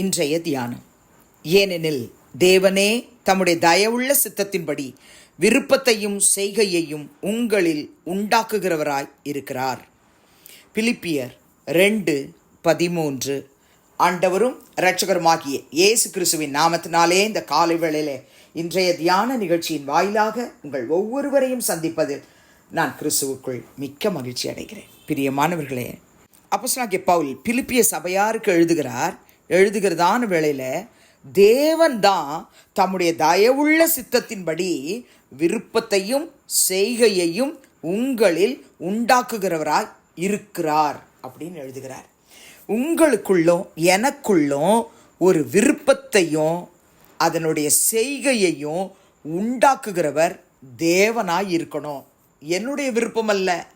இன்றைய தியானம். ஏனெனில் தேவனே தம்முடைய தயவுள்ள சித்தத்தின்படி விருப்பத்தையும் செய்கையையும் உங்களில் உண்டாக்குகிறவராய் இருக்கிறார். பிலிப்பியர் ரெண்டு பதிமூன்று. ஆண்டவரும் இரட்சகருமாகிய இயேசு கிறிஸ்துவின் நாமத்தினாலே இந்த காலை வேளையிலே இன்றைய தியான நிகழ்ச்சியின் வாயிலாக உங்கள் ஒவ்வொருவரையும் சந்திப்பதில் நான் கிறிஸ்துவுக்குள் மிக்க மகிழ்ச்சி அடைகிறேன். பிரியமானவர்களே அப்போ சொன்னாக்கிய பவுல் பிலிப்பிய சபையாருக்கு எழுதுகிறார் எழுதுகிறதான வேளையில் தேவன் தான் தம்முடைய தயவுள்ள சித்தத்தின்படி விருப்பத்தையும் செய்கையையும் உங்களில் உண்டாக்குகிறவராய் இருக்கிறார் அப்படின்னு எழுதுகிறார். உங்களுக்குள்ளும் எனக்குள்ளும் ஒரு விருப்பத்தையும் அதனுடைய செய்கையையும் உண்டாக்குகிறவர் தேவனாய் இருக்கணும். என்னுடைய விருப்பம் அல்ல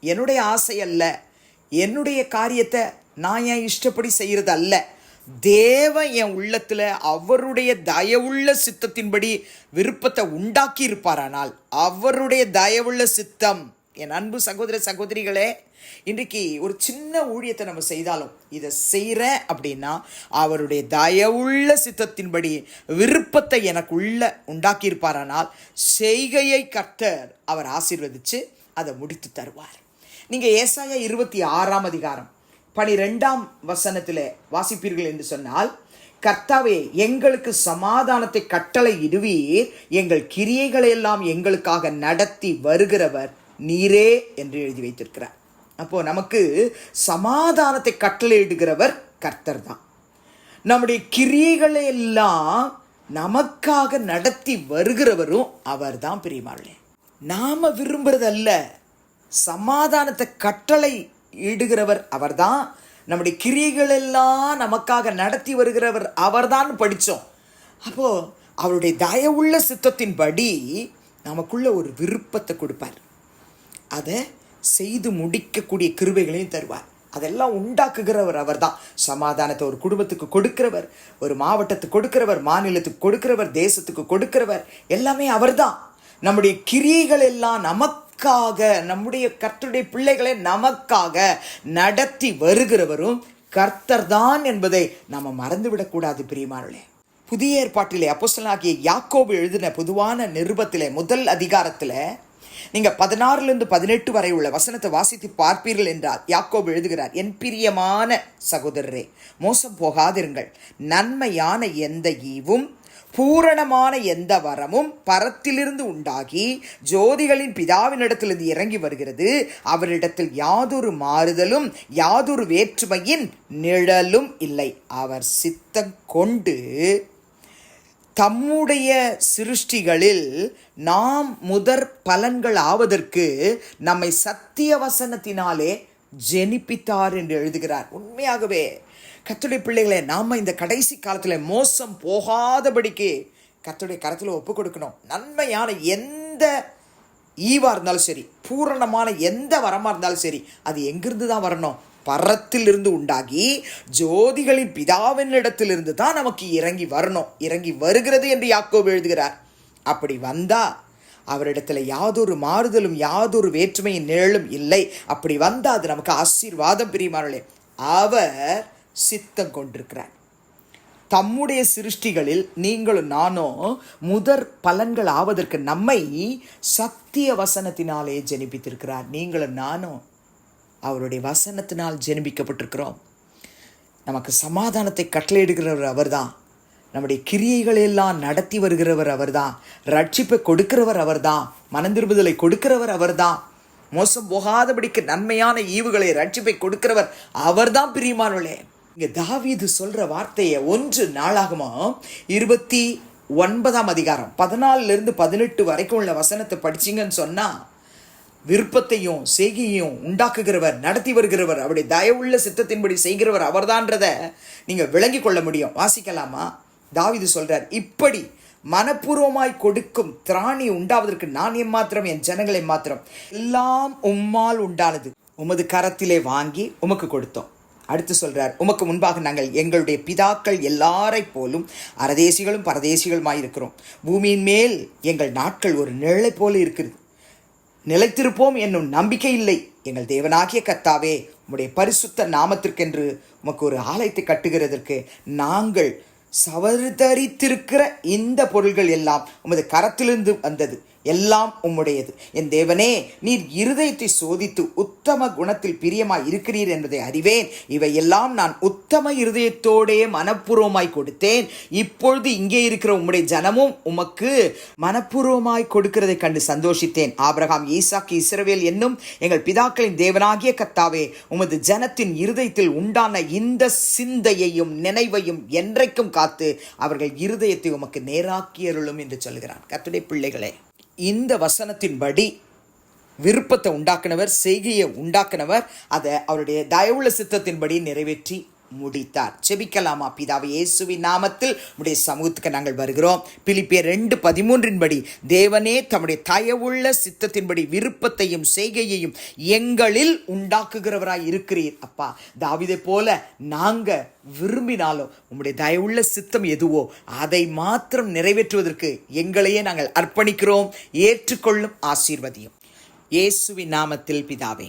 என்னுடைய ஆசை அல்ல என்னுடைய காரியத்தை நான் ஏன் இஷ்டப்படி செய்கிறது அல்ல தேவன் என் உள்ளத்தில் அவருடைய தயவுள்ள சித்தத்தின்படி விருப்பத்தை உண்டாக்கி இருப்பாரானால் அவருடைய தயவுள்ள சித்தம். என் அன்பு சகோதர சகோதரிகளே இன்றைக்கு ஒரு சின்ன ஊழியத்தை நம்ம செய்தாலும் இதை செய்கிறேன் அப்படின்னா அவருடைய தயவுள்ள சித்தத்தின்படி விருப்பத்தை எனக்கு உள்ள உண்டாக்கியிருப்பாரானால் செய்கையை கர்த்தர் அவர் ஆசீர்வதித்து அதை முடித்து தருவார். நீங்கள் ஏசாயா இருபத்தி ஆறாம் அதிகாரம் பனிரெண்டாம் வசனத்தில் வாசிப்பீர்கள் என்று சொன்னால் கர்த்தாவே எங்களுக்கு சமாதானத்தை கட்டளை இடுவீர். எங்கள் கிரியைகளை எல்லாம் எங்களுக்காக நடத்தி வருகிறவர் நீரே என்று எழுதி வைத்திருக்கிறார். அப்போ நமக்கு சமாதானத்தை கட்டளையிடுகிறவர் கர்த்தர் தான். நம்முடைய கிரியைகளை எல்லாம் நமக்காக நடத்தி வருகிறவரும் அவர்தான் பிரியமாளே நாம விரும்புறதல்ல சமாதானத்தை கட்டளை இடுகிறவர் அவர்தான். நம்முடைய கிரியைகள் எல்லாம் நமக்காக நடத்தி வருகிறவர் அவர்தான் படித்தோம். அப்போது அவருடைய தயவுள்ள சித்தத்தின்படி நமக்குள்ள ஒரு விருப்பத்தை கொடுப்பார். அதை செய்து முடிக்கக்கூடிய கிருபைகளையும் தருவார். அதெல்லாம் உண்டாக்குகிறவர் அவர்தான். சமாதானத்தை ஒரு குடும்பத்துக்கு கொடுக்கிறவர் ஒரு மாவட்டத்துக்கு கொடுக்கிறவர் மாநிலத்துக்கு கொடுக்கிறவர் தேசத்துக்கு கொடுக்கிறவர் எல்லாமே அவர்தான். நம்முடைய கிரியைகள் எல்லாம் நமக்கு நமக்காக நம்முடைய கர்த்தருடைய பிள்ளைகளை நமக்காக நடத்தி வருகிறவரும் கர்த்தர் தான் என்பதை நாம் மறந்துவிடக்கூடாது பிரியமானே புதிய ஏற்பாட்டிலே அப்போசலாகிய யாக்கோபு எழுதின பொதுவான நிருபத்திலே முதல் அதிகாரத்தில் நீங்க பதினாறுலேருந்து பதினெட்டு வரை உள்ள வசனத்தை வாசித்து பார்ப்பீர்கள் என்றால் யாக்கோபு எழுதுகிறார் என் பிரியமான சகோதரரே மோசம் போகாதிருங்கள். நன்மையான எந்த ஈவும் பூரணமான எந்த வரமும் பரத்திலிருந்து உண்டாகி ஜோதிகளின் பிதாவினிடத்திலிருந்து இறங்கி வருகிறது. அவரிடத்தில் யாதொரு மாறுதலும் யாதொரு வேற்றுமையின் நிழலும் இல்லை. அவர் சித்தம் கொண்டு தம்முடைய சிருஷ்டிகளில் நாம் முதற் பலன்கள் ஆவதற்கு நம்மை சத்திய வசனத்தினாலே ஜெனிப்பித்தார் என்று எழுதுகிறார். உண்மையாகவே கத்துடைய பிள்ளைகளை நாம் இந்த கடைசி காலத்தில் மோசம் போகாதபடிக்கு கத்துடைய கரத்தில் ஒப்பு கொடுக்கணும். நன்மையான எந்த ஈவாக இருந்தாலும் சரி பூரணமான எந்த வரமாக இருந்தாலும் சரி அது எங்கிருந்து தான் வரணும்? பரத்திலிருந்து உண்டாகி ஜோதிகளின் பிதாவினிடத்திலிருந்து தான் நமக்கு இறங்கி வரணும். இறங்கி வருகிறது என்று யாக்கோபு எழுதுகிறார். அப்படி வந்தா அவரிடத்துல யாதொரு மாறுதலும் யாதொரு வேற்றுமையின் நிழலும் இல்லை. அப்படி வந்தா அது நமக்கு ஆசீர்வாதம் பிரியமானே அவர் சித்தம் கொண்டிருக்கிறார். தம்முடைய சிருஷ்டிகளில் நீங்களும் நானும் முதற் பலன்கள் ஆவதற்கு நம்மை சத்திய வசனத்தினாலே ஜெனிப்பித்திருக்கிறார். நீங்களும் நானும் அவருடைய வசனத்தினால் ஜெனிபிக்கப்பட்டிருக்கிறோம். நமக்கு சமாதானத்தை கட்டளையிடுகிறவர் அவர்தான். நம்முடைய கிரியைகளை எல்லாம் நடத்தி வருகிறவர் அவர்தான். ரட்சிப்பை கொடுக்கிறவர் அவர்தான். மனந்திருப்புதலை கொடுக்கிறவர் அவர்தான். மோசம் போகாதபடிக்கு நன்மையான ஈவுகளை ரட்சிப்பை கொடுக்கிறவர் அவர்தான் பிரியமானவளே இங்கே தாவீது சொல்கிற வார்த்தையை ஒன்று நாளாகுமா? இருபத்தி ஒன்பதாம் அதிகாரம். பதினாலிருந்து பதினெட்டு வரைக்கும் உள்ள வசனத்தை படிச்சிங்கன்னு சொன்னால் விருப்பத்தையும் செய்கையும் உண்டாக்குகிறவர் நடத்தி வருகிறவர் அவருடைய தயவுள்ள சித்தத்தின்படி செய்கிறவர் அவர்தான்றத நீங்கள் விளங்கி கொள்ள முடியும். வாசிக்கலாமா? தாவிது சொல்கிறார் இப்படி மனப்பூர்வமாய் கொடுக்கும் திராணி உண்டாவதற்கு நான் எம்மாத்திரம் என் ஜனங்களை மாத்திரம்? எல்லாம் உம்மால் உண்டானது. உமது கரத்திலே வாங்கி உமக்கு கொடுத்தோம். அடுத்து சொல்கிறார் உமக்கு முன்பாக நாங்கள் எங்களுடைய பிதாக்கள் எல்லாரை போலும் அரதேசிகளும் பரதேசிகளுமாய் இருக்கிறோம் பூமியின் மேல் எங்கள் நாட்கள் ஒரு நிழலை போல இருக்கிறது. நிலைத்திருப்போம் என்னும் நம்பிக்கை இல்லை. எங்கள் தேவனாகிய கத்தாவே உம்முடைய பரிசுத்த நாமத்திற்கென்று உமக்கு ஒரு ஆலயத்தை கட்டுகிறதற்கு நாங்கள் சவர்தரித்திருக்கிற இந்த பொருள்கள் எல்லாம் உமது கரத்திலிருந்து வந்தது. எல்லாம் உம்முடையது. என் தேவனே நீர் இருதயத்தை சோதித்து உத்தம குணத்தில் பிரியமாய் இருக்கிறீர் என்பதை அறிவேன். இவையெல்லாம் நான் உத்தம இருதயத்தோடே மனப்பூர்வமாய் கொடுத்தேன். இப்பொழுது இங்கே இருக்கிற உம்முடைய ஜனமும் உமக்கு மனப்பூர்வமாய் கொடுக்கிறதை கண்டு சந்தோஷித்தேன். ஆபிரகாம் ஈசாக்கு இஸ்ரவேல் என்னும் எங்கள் பிதாக்களின் தேவனாகிய கர்த்தாவே உமது ஜனத்தின் இருதயத்தில் உண்டான இந்த சிந்தையையும் நினைவையும் என்றைக்கும் காத்து அவர்கள் இருதயத்தை உமக்கு நேராக்கியருளும் என்று சொல்கிறான் கத்துடைய பிள்ளைகளே. இந்த வசனத்தின்படி விருப்பத்தை உண்டாக்குனவர் செய்கையை உண்டாக்குனவர் அதை அவருடைய தயவுள்ள சித்தத்தின்படி நிறைவேற்றி முடித்தார். செபிக்கலாமா பிதாவை இயேசுவின் நாமத்தில்? உடைய சமூகத்துக்கு நாங்கள் வருகிறோம். பிலிப்பியர் ரெண்டு பதிமூன்றின்படி தேவனே தம்முடைய தயவுள்ள சித்தத்தின்படி விருப்பத்தையும் செய்கையையும் எங்களில் உண்டாக்குகிறவராய் இருக்கிறீர். அப்பா தாவிதை போல நாங்க விரும்பினாலும் உம்முடைய தயவுள்ள சித்தம் எதுவோ அதை மாத்திரம் நிறைவேற்றுவதற்கு எங்களையே நாங்கள் அர்ப்பணிக்கிறோம். ஏற்றுக்கொள்ளும் ஆசீர்வதியும். இயேசுவின் நாமத்தில் பிதாவே